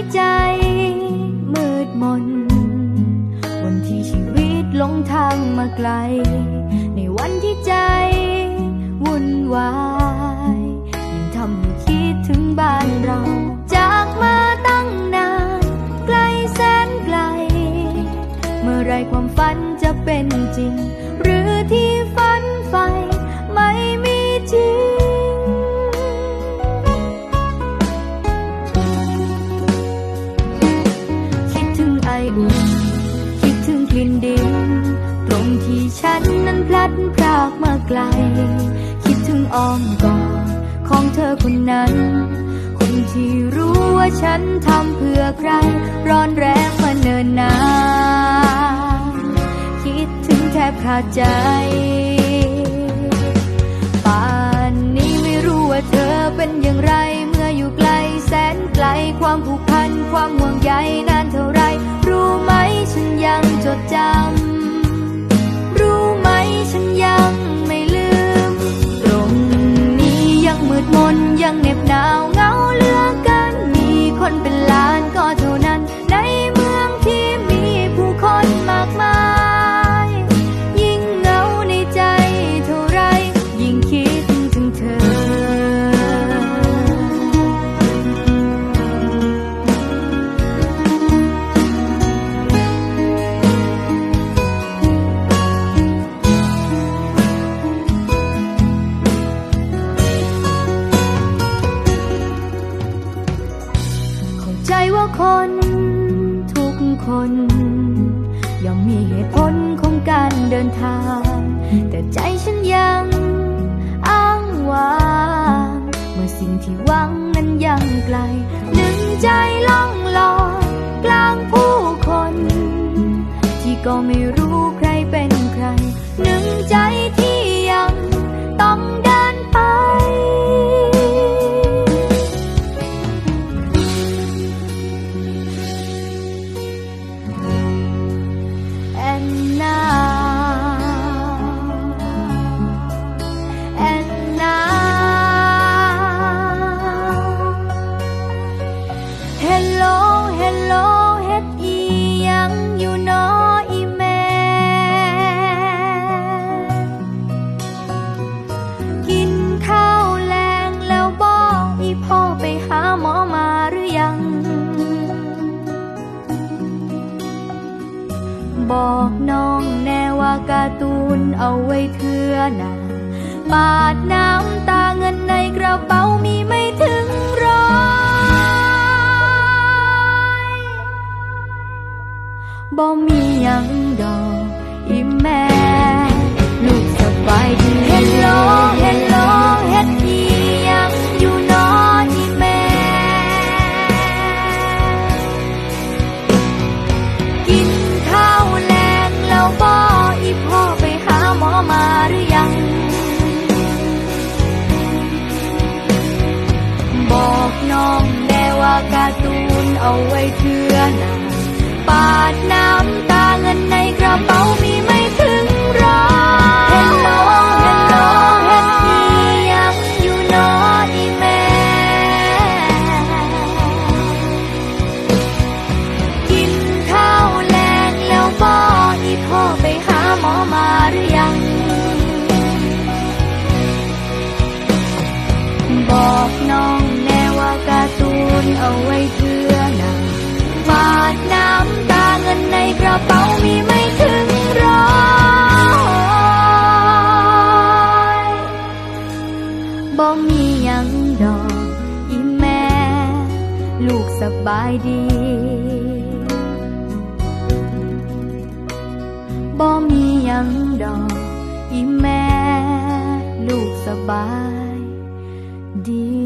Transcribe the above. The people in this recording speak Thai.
วันที่ใจมืดมนวันที่ชีวิตหลงทางมาไกล ในวันที่ใจวุ่นวาย กลิ่นดิน ตรงที่ฉันนั้นพลัดพรากมาไกล คิดถึงอ้อมกอดของเธอคนนั้น คนที่รู้ว่าฉันทำเพื่อใคร ร้อนแรงมาเนินนานคิดถึงแทบขาดใจ จดจำ ว่าคนทุกคนย่อมมีเหตุผลของการเดินทาง แต่ใจฉันยังอ้างว้างเมื่อสิ่งที่หวังนั้นยังไกล หนึ่งใจล่องลอยกลางผู้คน ที่ก็ไม่รู้ใครเป็นใคร หนึ่งใจที่ยังต้อง บอกน้องแน่ว่าการ์ตูนเอาไว้เถื่อหนาปาดน้ำตาเงินในกระ การ์ตูนเอาไว้เทื่อนาปาดน้ำตาเงินในกระเป๋ามีไม่ถึงร้อย กระเป๋ามีไม่ถึงร้อยบ่มียังดอกอีแม่ ลูกสบายดีบ่มียังดอกอีแม่ ลูกสบายดี